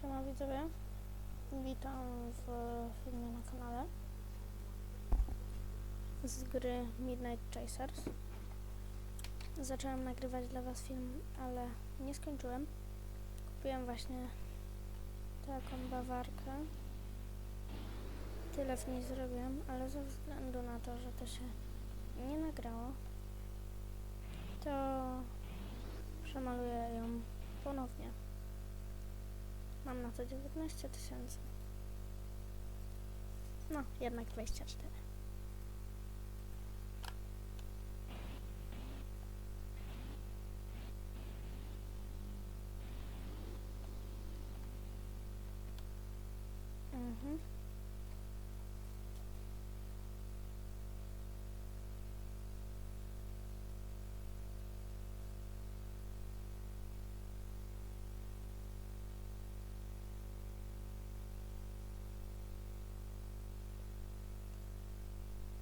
Siema widzowie, witam w filmie na kanale z gry Midnight Chasers. Zacząłem nagrywać dla was film, ale nie skończyłem. Kupiłem właśnie taką bawarkę. Tyle w niej zrobiłem, ale ze względu na to, że to się nie nagrało, to przemaluję ją ponownie. Mam na to 19 tysięcy. No, jednak 24. Mhm.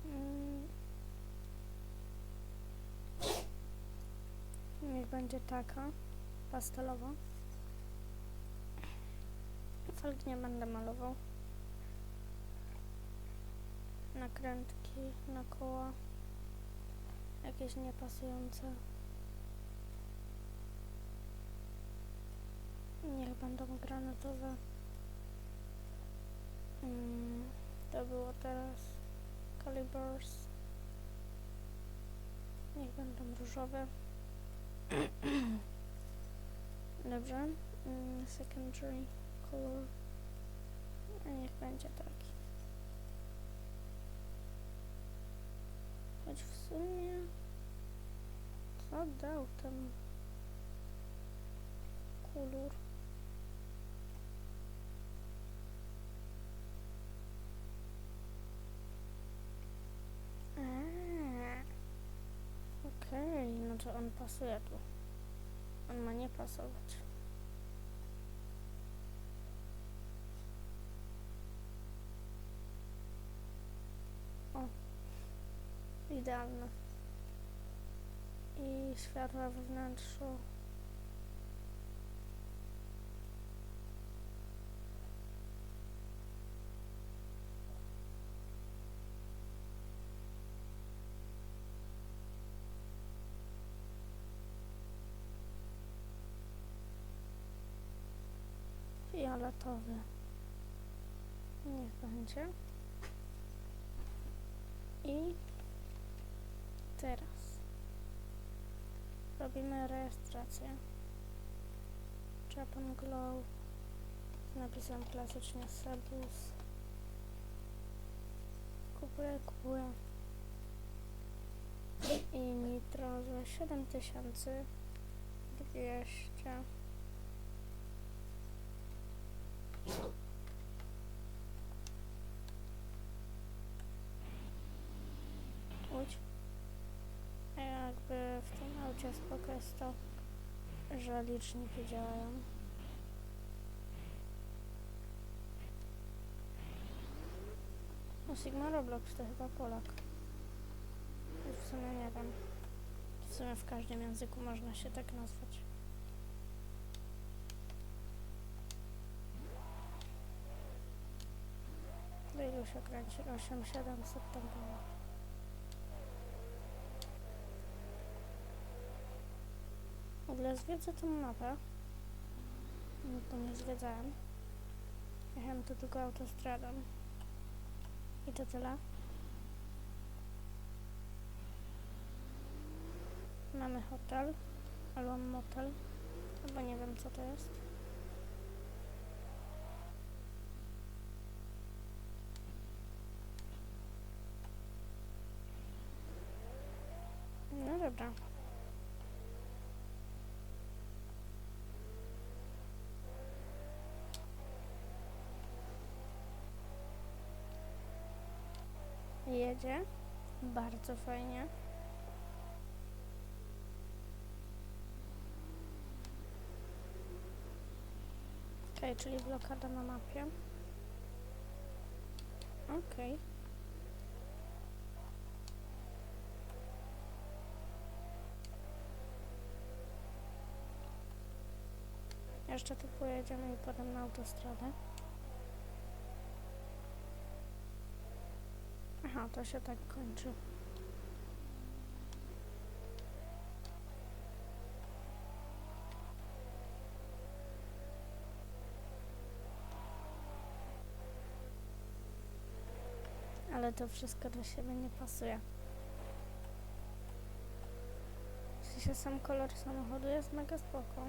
Mm. Niech będzie taka, pastelowa. Felg nie będę malował. Nakrętki na koła. Jakieś niepasujące. Niech będą granatowe. Mm, to było teraz calibers. Niech będą różowe. Dobrze. Mm, secondary color. A niech będzie taki. Choć w sumie co dał ten kolor? Okej, no to on pasuje tu. On ma nie pasować. O, idealne. I światła we Fioletowy. Niech będzie. I teraz robimy rejestrację. Japan Glow z napisem klasycznie Sebus. Kupuję, kupuję. I nitro za 7200. spoko jest to, że liczniki działają. No Sigma Roblox to chyba Polak. W sumie nie wiem. W sumie w każdym języku można się tak nazwać. Do ilu się kręci? 8700 tam było. W ogóle zwiedzę tą mapę. No to nie zwiedzałem. Jechałem tu tylko autostradą. I to tyle. Mamy hotel. Albo motel. Albo nie wiem co to jest. No dobra. Jedzie. Bardzo fajnie. Okej, czyli blokada na mapie. Okej. Jeszcze tu pojedziemy i potem na autostradę. Aha, to się tak kończy. Ale to wszystko do siebie nie pasuje. W sensie sam kolor samochodu jest mega spoko.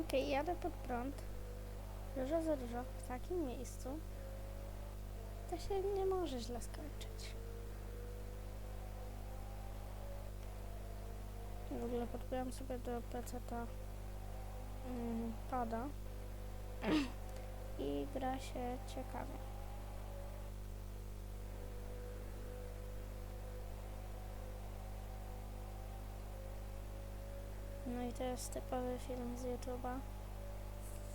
Okej, jadę pod prąd. Dużo za dużo w takim miejscu. To się nie może źle skończyć. W ogóle podpiąłem sobie do PC-ta mm, pada i gra się ciekawie. No i to jest typowy film z YouTube'a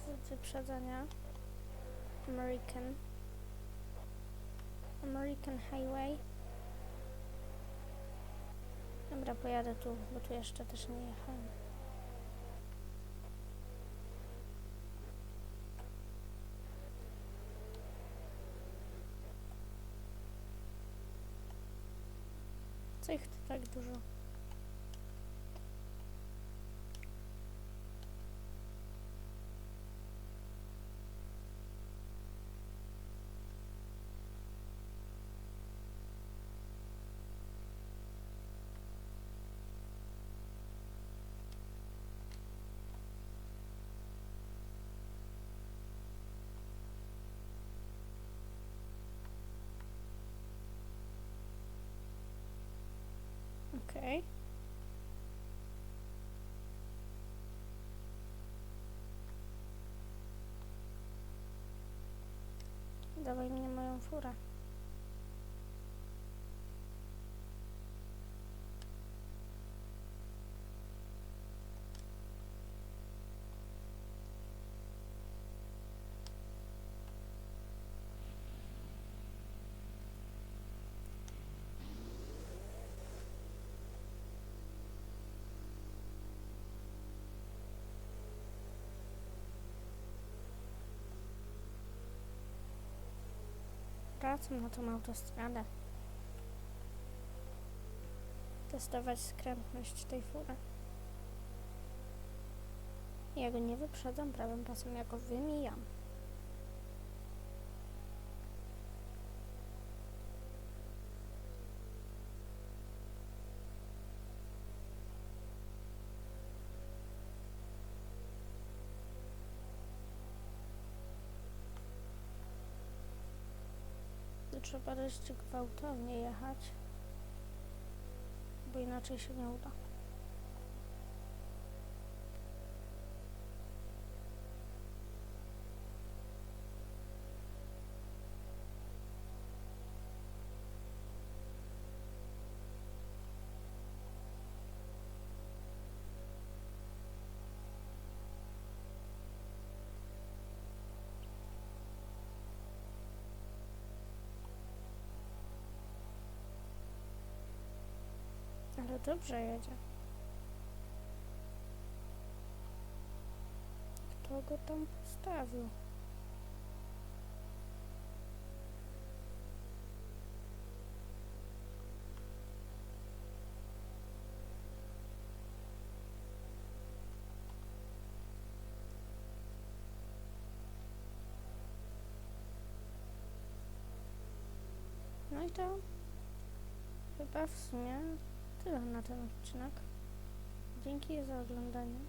z wyprzedzania American American Highway Dobra, pojadę tu, bo tu jeszcze też nie jechałem. Co ich tu tak dużo? Okej. Dawaj mnie moją furę. Wracam na tą autostradę. Testować skrętność tej fury. Ja go nie wyprzedzam prawym pasem, ja go wymijam. Trzeba dość gwałtownie jechać, bo inaczej się nie uda. Ale dobrze jedzie. Kto go tam postawił? No i to chyba w sumie tyle na ten odcinek. Dzięki za oglądanie.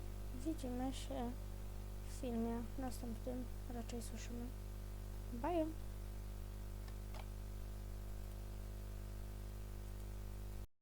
Widzimy się w filmie następnym. Raczej słyszymy. Bye!